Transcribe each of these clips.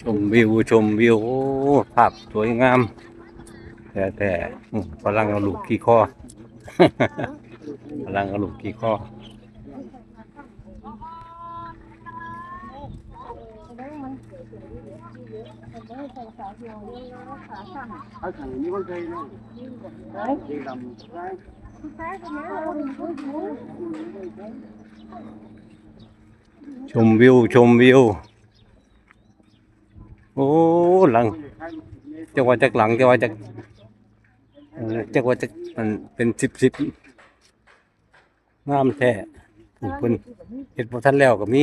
ชมวิวชมวิวโอ้ภาพสวยงาม แต่แต่อืมฝรั่งเอาลูกกี่ข้อฝรั่งเอาลูกกี่ข้อแล้วมันมันไชมวิว ชมวิว โอ้หลังจังหวะจากหลังจังหวะจากเอ่อจังหวะจากมันเป็นสิบสิบงามแท้เพิ่นเฮ็ดบ่ทันแล้วก็มี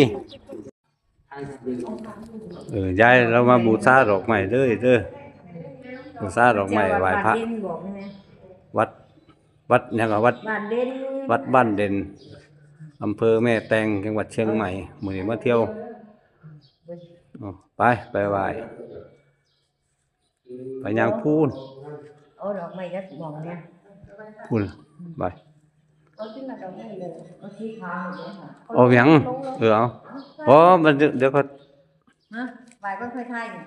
เออยายเรามาบูชาดอกไม้เด้อเด้อบูชาดอกไม้ไหว้พระบ้านเด่นบอกใช่ไหมวัด วัดหยังก็วัดบ้านเด่นวัดบ้านเด่น อำเภอแม่แตงจังหวัดเชียงใหม่มื้อนี้มาเที่ยวอ๋อไปไปไหว้ไปยางพูนเอาดอกไม้ยัดมองเนี่ยพูนไปเอาขึ้นมาดอกไม้เลยเอาที่ขาวเลยค่ะเอาหยังเออเอาอ๋อมันเดี๋ยวเดี๋ยวก็ฮะฝ่ายก็ค่อยทายนี่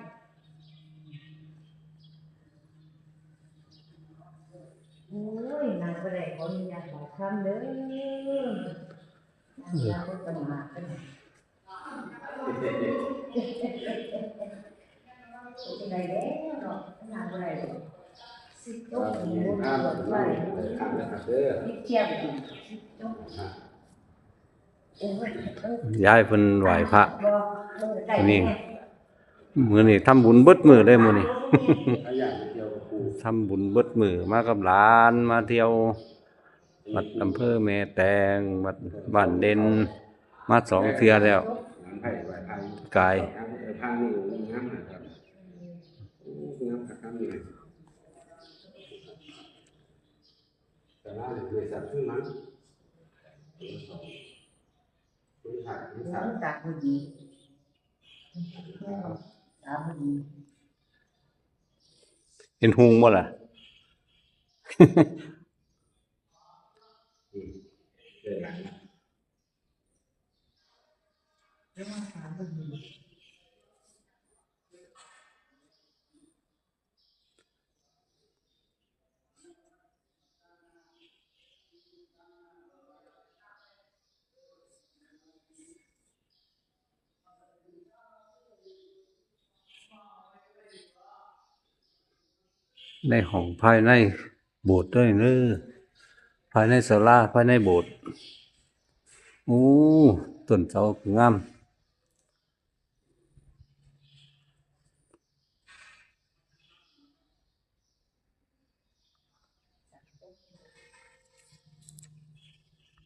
โอ้ยนางก็ได้ขออนุญาตขอคำเด้อนางอ ยากพูดกันมากันเป็นไงเด้อเนายเพิ่นไหวพระบ่เออได้แน่มือนี้ทำบุญเบิดมือได้มือนี้ cái dạng chiều cụ ทำบุญเบิดมือมากับหลานมาเที่ยว วัดอำเภอแม่แตงวัดบ้านเด่นมาสองเทื่อแล้ว làm phải vài thằng กาย thằng này cũng ngắm là thật ngắm cả cam này cái đó là người sản xuất nắng người sản người หลั sản งจากพอดีตาพอดีเห็นหุงบ่ล่ะ để lại แล้วมาถามพอดีในห้องภายในโบสถ์ด้วยเนื้อ ภายในศาลาภายในโบสถ์โอ้ต้นเสางาม